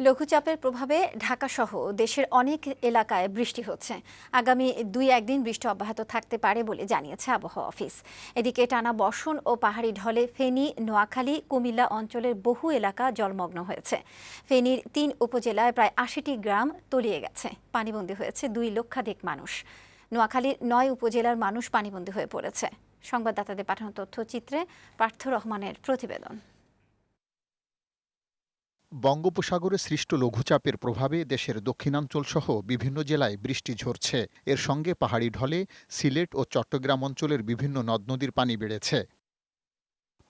লঘুচাপের প্রভাবে ঢাকাসহ দেশের অনেক এলাকায় বৃষ্টি হচ্ছে। আগামী দুই একদিন বৃষ্টি অব্যাহত থাকতে পারে বলে জানিয়েছে আবহাওয়া অফিস। এদিকে টানা বর্ষণ ও পাহাড়ি ঢলে ফেনী, নোয়াখালী, কুমিল্লা অঞ্চলের বহু এলাকা জলমগ্ন হয়েছে। ফেনীর তিন উপজেলায় প্রায় আশিটি গ্রাম তলিয়ে গেছে। পানিবন্দী হয়েছে দুই লক্ষাধিক মানুষ। নোয়াখালীর নয় উপজেলার মানুষ পানিবন্দী হয়ে পড়েছে। সংবাদদাতাদের পাঠানো তথ্যচিত্রে পার্থ রহমানের প্রতিবেদন। বঙ্গোপসাগরে সৃষ্ট লঘুচাপের প্রভাবে দেশের দক্ষিণাঞ্চলসহ বিভিন্ন জেলায় বৃষ্টি ঝরছে। এর সঙ্গে পাহাড়ি ঢলে সিলেট ও চট্টগ্রাম অঞ্চলের বিভিন্ন নদ নদীর পানি বেড়েছে।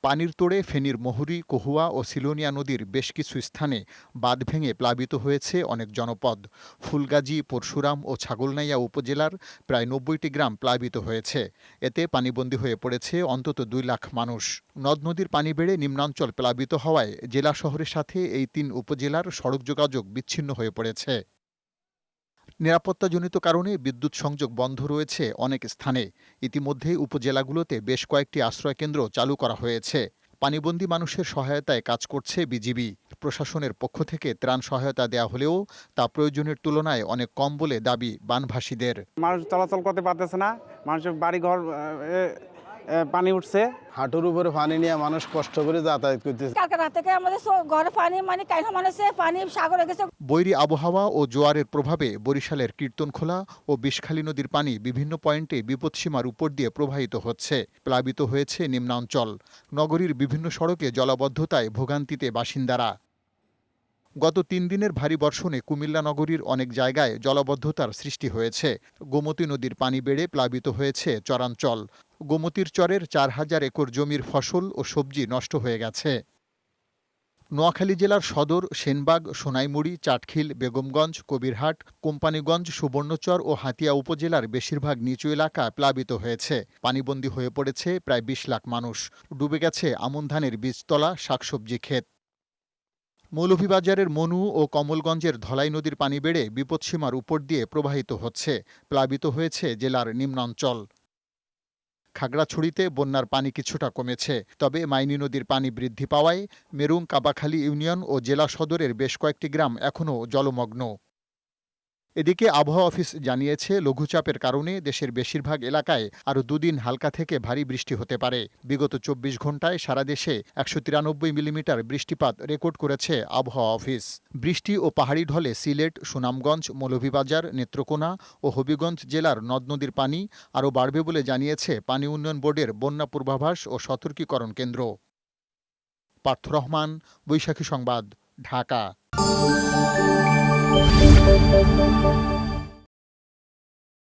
পানির তোড়ে ফেনীর মহুরী, কহুয়া ও সিলোনিয়া নদীর বেশ কিছু স্থানে বাঁধ ভেঙে প্লাবিত হয়েছে অনেক জনপদ। ফুলগাজী, পরশুরাম ও ছাগলনাইয়া উপজেলার প্রায় নব্বইটি গ্রাম প্লাবিত হয়েছে। এতে পানিবন্দী হয়ে পড়েছে অন্তত দুই লাখ মানুষ। নদ নদীর পানি বেড়ে নিম্নাঞ্চল প্লাবিত হওয়ায় জেলা শহরের সাথে এই তিন উপজেলার সড়ক যোগাযোগ বিচ্ছিন্ন হয়ে পড়েছে। নিরাপত্তাজনিত কারণে বিদ্যুৎ সংযোগ বন্ধ রয়েছে অনেক স্থানে। ইতিমধ্যে উপজেলাগুলোতে বেশ কয়েকটি আশ্রয়কেন্দ্র চালু করা হয়েছে। পানিবন্দী মানুষের সহায়তায় কাজ করছে বিজিবি। প্রশাসনের পক্ষ থেকে ত্রাণ সহায়তা দেওয়া হলেও তা প্রয়োজনের তুলনায় অনেক কম বলে দাবি বানভাসীদের। মানুষ চলাচল করতে পারতেছে না। মানুষের বাড়ি ঘর পানি উঠছে। হাঁটুর উপরে পানি নিয়ে মানুষ কষ্ট করে যাতায়াত করতেছে। কালকে রাত থেকে আমাদের ঘরে পানি মানে কাইনা মানুষে পানি সাগরে গেছে? বৈরী আবহাওয়া ও জোয়ারের প্রভাবে বরিশালের কীর্তনখোলা ও বিষখালী নদীর পানি বিভিন্ন পয়েন্টে বিপদসীমার উপর দিয়ে প্রবাহিত হচ্ছে। প্লাবিত হয়েছে নিম্নাঞ্চল। নগরীর বিভিন্ন সড়কে জলাবদ্ধতায় ভোগান্তিতে বাসিন্দারা। গত তিন দিনের ভারী বর্ষণে কুমিল্লা নগরীর অনেক জায়গায় জলাবদ্ধতার সৃষ্টি হয়েছে। গোমতী নদীর পানি বেড়ে প্লাবিত হয়েছে চরাঞ্চল। গোমতীর চরের চার হাজার একর জমির ফসল ও সবজি নষ্ট হয়ে গেছে। নোয়াখালী জেলার সদর সেনবাগ, সোনাইমুড়ি, চাটখিল, বেগমগঞ্জ, কবিরহাট, কোম্পানিগঞ্জ, সুবর্ণচর ও হাতিয়া উপজেলার বেশিরভাগ নিচু এলাকা প্লাবিত হয়েছে। পানিবন্দী হয়ে পড়েছে প্রায় বিশ লাখ মানুষ। ডুবে গেছে আমন ধানের বীজতলা, শাকসবজি, ক্ষেত। মৌলভীবাজারের মনু ও কমলগঞ্জের ধলাই নদীর পানি বেড়ে বিপদসীমার উপর দিয়ে প্রবাহিত হচ্ছে, প্লাবিত হয়েছে জেলার নিম্নাঞ্চল। খাগড়াছড়িতে বন্যার পানি কিছুটা কমেছে, তবে মাইনি নদীর পানি বৃদ্ধি পাওয়ায় মেরুং কাবাখালী ইউনিয়ন ও জেলা সদরের বেশ কয়েকটি গ্রাম এখনও জলমগ্ন। এদিকে আবহাওয়া অফিস জানিয়েছে, লঘুচাপের কারণে দেশের বেশিরভাগ এলাকায় আরও দুদিন হালকা থেকে ভারী বৃষ্টি হতে পারে। বিগত চব্বিশ ঘন্টায় সারা দেশে একশো তিরানব্বই মিলিমিটার বৃষ্টিপাত রেকর্ড করেছে আবহাওয়া অফিস। বৃষ্টি ও পাহাড়ি ঢলে সিলেট, সুনামগঞ্জ, মৌলভীবাজার, নেত্রকোনা ও হবিগঞ্জ জেলার নদ নদীর পানি আরও বাড়বে বলে জানিয়েছে পানি উন্নয়ন বোর্ডের বন্যা পূর্বাভাস ও সতর্কীকরণ কেন্দ্র। পার্থ রহমান, বৈশাখী সংবাদ, ঢাকা। Música